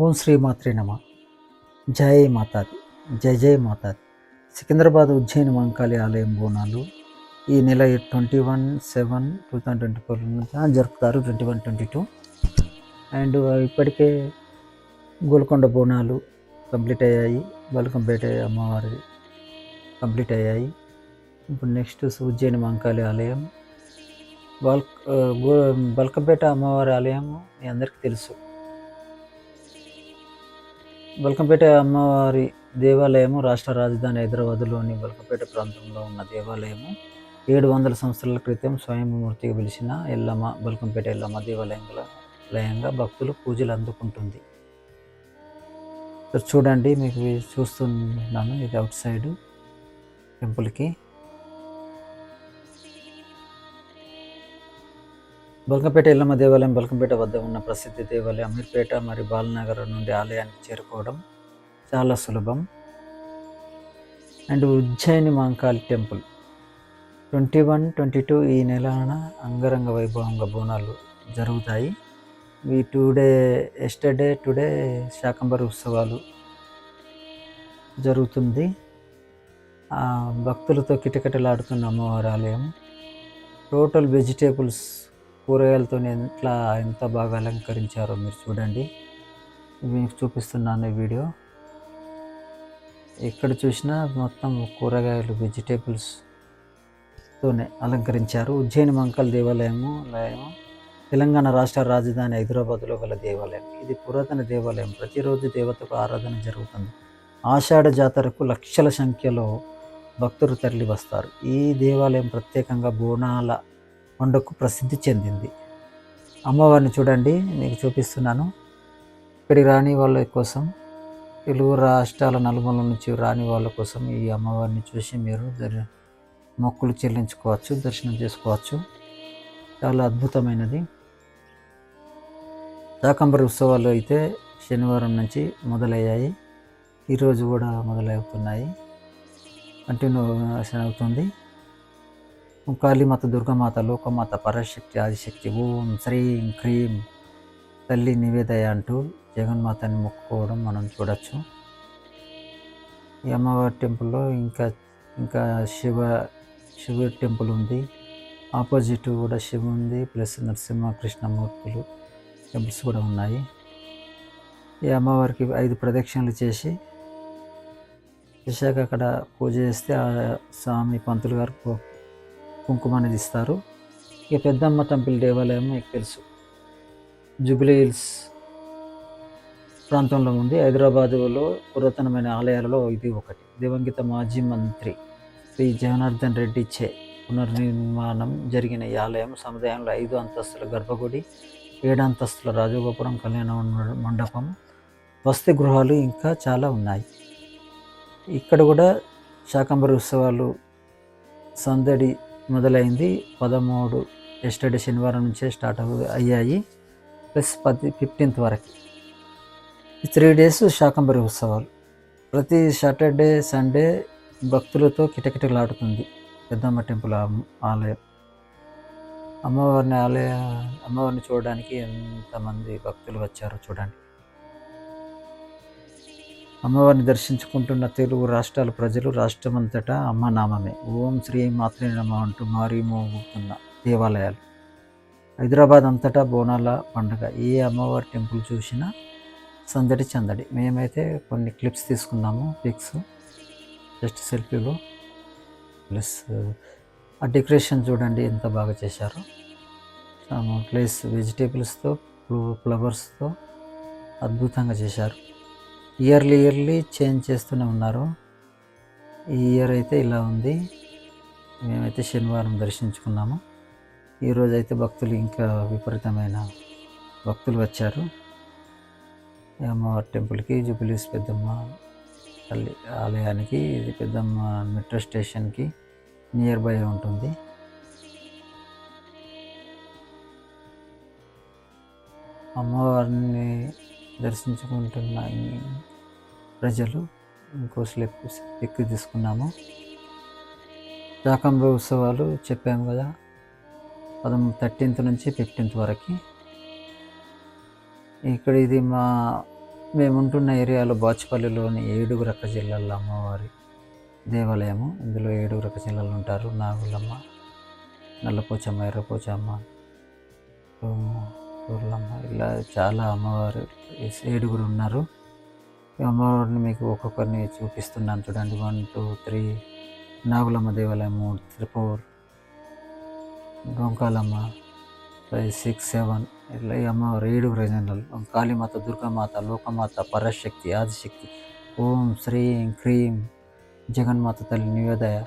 ఓం శ్రీ మాత్రే నమ. జై మాతాది. జై జై మాతాది. సికింద్రాబాద్ ఉజ్జయిని వంకాలి ఆలయం బోనాలు ఈ నెల twenty one seven two thousand twenty four జరుపుతారు twenty one twenty two. And ఇప్పటికే గోల్కొండ బోనాలు కంప్లీట్ అయ్యాయి. బల్కంపేట అమ్మవారి కంప్లీట్ అయ్యాయి. ఇప్పుడు నెక్స్ట్ ఉజ్జయిని వంకాలి ఆలయం. బల్ బల్కంపేట అమ్మవారి ఆలయం మీ అందరికీ తెలుసు. బల్కంపేట అమ్మవారి దేవాలయము రాష్ట్ర రాజధాని హైదరాబాద్లోని బల్కంపేట ప్రాంతంలో ఉన్న దేవాలయము. ఏడు వందల సంవత్సరాల క్రితం స్వయంమూర్తిగా పిలిచిన ఎల్లమ్మ బల్కంపేట ఎల్లమ్మ దేవాలయంగా లయంగా భక్తులు పూజలు అందుకుంటుంది. చూడండి మీకు చూస్తున్నాను ఇది అవుట్ సైడ్ టెంపుల్కి. బల్కంపేట ఎల్లమ్మ దేవాలయం బల్కంపేట వద్ద ఉన్న ప్రసిద్ధ దేవాలయం అమీర్పేట మరియు బాలనగర్ నుండి ఆలయానికి చేరుకోవడం చాలా సులభం. And Ujjaini Mahankali temple. Twenty one twenty two ఈ నెలన అంగరంగ వైభవంగా బోనాలు జరుగుతాయి. ఈ two day yesterday today Shakambari ఉత్సవాలు జరుగుతుంది. ఆ భక్తులతో కిటకిటలాడుతున్న అమ్మవారి ఆలయం. టోటల్ వెజిటేబుల్స్ కూరగాయలతో ఎట్లా ఎంత బాగా అలంకరించారో మీరు చూడండి. మీకు చూపిస్తున్నాను ఈ వీడియో. ఎక్కడ చూసినా మొత్తం కూరగాయలు వెజిటేబుల్స్తోనే అలంకరించారు. ఉజ్జయిని మంకల్ దేవాలయము లయము తెలంగాణ రాష్ట్ర రాజధాని హైదరాబాద్లో గల దేవాలయం. ఇది పురాతన దేవాలయం. ప్రతిరోజు దేవతకు ఆరాధన జరుగుతుంది. ఆషాఢ జాతరకు లక్షల సంఖ్యలో భక్తులు తరలి వస్తారు ఈ దేవాలయం ప్రత్యేకంగా బోనాల పండుగకు ప్రసిద్ధి చెందింది. అమ్మవారిని చూడండి మీకు చూపిస్తున్నాను. ఇక్కడికి రాని వాళ్ళ కోసం తెలుగు రాష్ట్రాల నలుమూల నుంచి రాని వాళ్ళ కోసం ఈ అమ్మవారిని చూసి మీరు దర్ మొక్కులు చెల్లించుకోవచ్చు దర్శనం చేసుకోవచ్చు. చాలా అద్భుతమైనది. దాకంబరి ఉత్సవాలు అయితే శనివారం నుంచి మొదలయ్యాయి. ఈరోజు కూడా మొదలవుతున్నాయి. కంటిన్యూ అవుతుంది కాళీమాత దుర్గామాత లోకమాత పరశక్తి ఆదిశక్తి ఓం శ్రీం క్రీం తల్లి నివేదయ అంటూ జగన్మాతని మొక్కుకోవడం మనం చూడొచ్చు. ఈ అమ్మవారి టెంపుల్లో ఇంకా ఇంకా శివ శివ టెంపుల్ ఉంది. ఆపోజిట్ కూడా శివ ఉంది ప్లస్ నరసింహ కృష్ణమూర్తులు టెంపుల్స్ కూడా ఉన్నాయి. ఈ అమ్మవారికి ఐదు ప్రదక్షిణలు చేసి చేశాక అక్కడ పూజ చేస్తే ఆ స్వామి పంతులు గారు కుంకుమ అనేది ఇస్తారు. ఇక పెద్దమ్మ టెంపుల్ దేవాలయం మీకు తెలుసు. జూబ్లీ హిల్స్ ప్రాంతంలో ఉంది. హైదరాబాదులో పురాతనమైన ఆలయాలలో ఇది ఒకటి. దివంగిత మాజీ మంత్రి శ్రీ జగనార్దన్ రెడ్డి చే పునర్నిర్మాణం జరిగిన ఈ ఆలయం సముదాయంలో ఐదు అంతస్తుల గర్భగుడి ఏడు అంతస్తుల రాజగోపురం కళ్యాణ మండపం వసతి గృహాలు ఇంకా చాలా ఉన్నాయి. ఇక్కడ కూడా శాకంబరి ఉత్సవాలు సందడి మొదలైంది. పదమూడు ఎస్టర్డే శనివారం నుంచే స్టార్ట్ అయ్యాయి. ప్లస్ పది ఫిఫ్టీన్త్ వరకు. ఈ త్రీ డేస్ శాకంబరి ఉత్సవాలు. ప్రతి సాటర్డే సండే భక్తులతో కిటకిటలాడుతుంది. పెద్దమ్మ టెంపుల్ ఆలయం. అమ్మవారిని ఆలయ అమ్మవారిని చూడడానికి ఎంతమంది భక్తులు వచ్చారో చూడండి. అమ్మవారిని దర్శించుకుంటున్న తెలుగు రాష్ట్రాల ప్రజలు రాష్ట్రమంతటా అమ్మ నామమే. ఓం శ్రీ మాత్రే నమ అంటూ మారిమోగుతున్న దేవాలయాలు. హైదరాబాద్ అంతటా బోనాల పండుగ. ఏ అమ్మవారి టెంపుల్ చూసినా సందడి చందడి. మేమైతే కొన్ని క్లిప్స్ తీసుకున్నాము పిక్స్ జస్ట్ సెల్ఫీలో ప్లస్ ఆ డెకరేషన్ చూడండి ఎంత బాగా చేశారో. ప్లస్ వెజిటేబుల్స్తో ఫ్లవర్స్తో అద్భుతంగా చేశారు. ఇయర్లీ ఇయర్లీ చేంజ్ చేస్తూనే ఉన్నారు. ఈ ఇయర్ అయితే ఇలా ఉంది. మేమైతే శనివారం దర్శించుకున్నాము. ఈరోజు అయితే భక్తులు ఇంకా విపరీతమైన భక్తులు వచ్చారు. అమ్మవారి టెంపుల్కి జూబిలీస్ పెద్దమ్మ తల్లి ఆలయానికి ఇది పెద్దమ్మ మెట్రో స్టేషన్కి నియర్ బై ఉంటుంది. అమ్మవారిని దర్శించుకుంటున్న ఈ ప్రజలు ఇంకో స్లిప్ ఎక్కి తీసుకున్నాము. రాకంబ ఉత్సవాలు చెప్పాము కదా పదం థర్టీన్త్ నుంచి ఫిఫ్టీన్త్ వరకు. ఇక్కడ ఇది మా మేముంటున్న ఏరియాలో బాచుపల్లిలోని ఏడుగురక్క జిల్లాల అమ్మవారి దేవాలయము. ఇందులో ఏడుగురక్క జిల్లాలు ఉంటారు. నాగులమ్మ నల్లపోచమ్మ ఎర్రపోచమ్మ సోము ఇలా చాలా అమ్మవారు ఏడుగురు ఉన్నారు. ఈ అమ్మవారిని మీకు ఒక్కొక్కరిని చూపిస్తున్నాను చూడండి. వన్ టూ త్రీ నాగులమ్మ దేవాలయము three four Donkalamma five six seven ఇట్లా ఈ అమ్మవారు ఏడుగురు జనరల్ కాళీమాత దుర్గామాత లోకమాత పరశక్తి ఆదిశక్తి ఓం శ్రీం క్రీం జగన్మాత తల్లి నివేదయ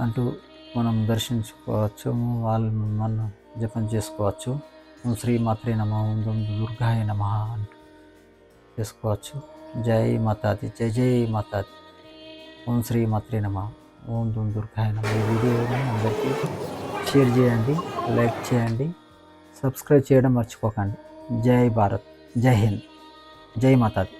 అంటూ మనం దర్శించుకోవచ్చు. వాళ్ళు మనం జపం చేసుకోవచ్చు. ఓం శ్రీ మాత్రే నమ ఓం దుం దుర్గాయ నమ అంటూ చేసుకోవచ్చు. జై మాతాది జై జై మాతాది ఓం శ్రీ మాత్రే నమ. ఓం దుమ్ దుర్గాయ నమ. ఈ వీడియోని అందరికీ షేర్ చేయండి లైక్ చేయండి సబ్స్క్రైబ్ చేయడం మర్చిపోకండి. జై భారత్. జై హింద్. జై మాతాది